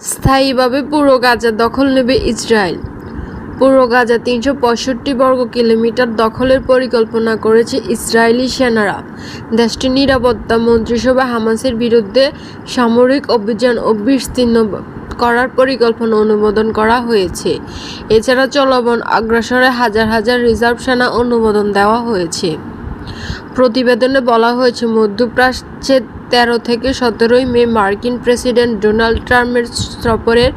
স্থায়ীভাবে পুরো গাজা দখল নেবে ইসরায়েল। পুরো গাজা তিনশো পঁয়ষট্টি বর্গ কিলোমিটার দখলের পরিকল্পনা করেছে ইসরায়েলি সেনারা। দেশটির নিরাপত্তা মন্ত্রিসভা হামাসের বিরুদ্ধে সামরিক অভিযান ও বিস্তীর্ণ করার পরিকল্পনা অনুমোদন করা হয়েছে। এছাড়া চলমান আগ্রাসনে হাজার হাজার রিজার্ভ সেনা অনুমোদন দেওয়া হয়েছে। প্রতিবেদনে বলা হয়েছে মধ্যপ্রাচ্যে তেরো থেকে সতেরোই মে মার্কিন প্রেসিডেন্ট ডোনাল্ড ট্রাম্পের সফরের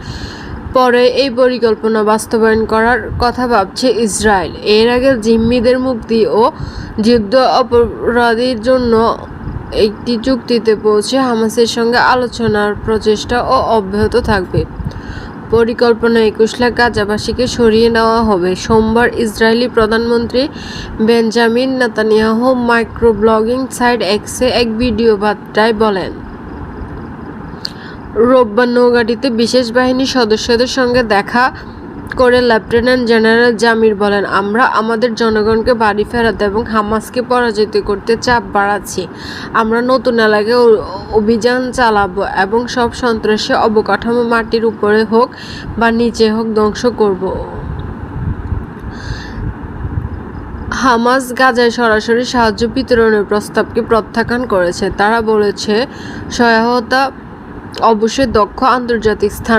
পরে এই পরিকল্পনা বাস্তবায়ন করার কথা ভাবছে ইসরায়েল। এর আগে জিম্মিদের মুক্তি ও যুদ্ধ অপরাধীর জন্য একটি চুক্তিতে পৌঁছে হামাসের সঙ্গে আলোচনার প্রচেষ্টা ও অব্যাহত থাকবে। পরিকল্পনা একুশ লাখ গাজাবাসীকে সরিয়ে নেওয়া হবে। সোমবার ইসরায়েলি প্রধানমন্ত্রী বেঞ্জামিন নেতানিয়াহু মাইক্রোব্লগিং সাইট এক্সে এক ভিডিও বার্তায় বলেন, রোববার নৌগাটিতে বিশেষ বাহিনীর সদস্যদের সঙ্গে দেখা করে লেফটেন্যান্ট জেনারেল জামির বলেন, আমরা আমাদের জনগণকে বাড়ি ফেরাতে এবং হামাসকে পরাজিত করতে চাপ বাড়াচ্ছি। আমরা নতুন এলাকায় অভিযান চালাবো এবং সব সন্ত্রাসী অবকাঠামো মাটির উপরে হোক বা নিচে হোক ধ্বংস করব। হামাস গাজায় সরাসরি সাহায্য বিতরণের প্রস্তাবকে প্রত্যাখ্যান করেছে। তারা বলেছে, সহায়তা অবশ্যই দক্ষ আন্তর্জাতিক স্থানীয়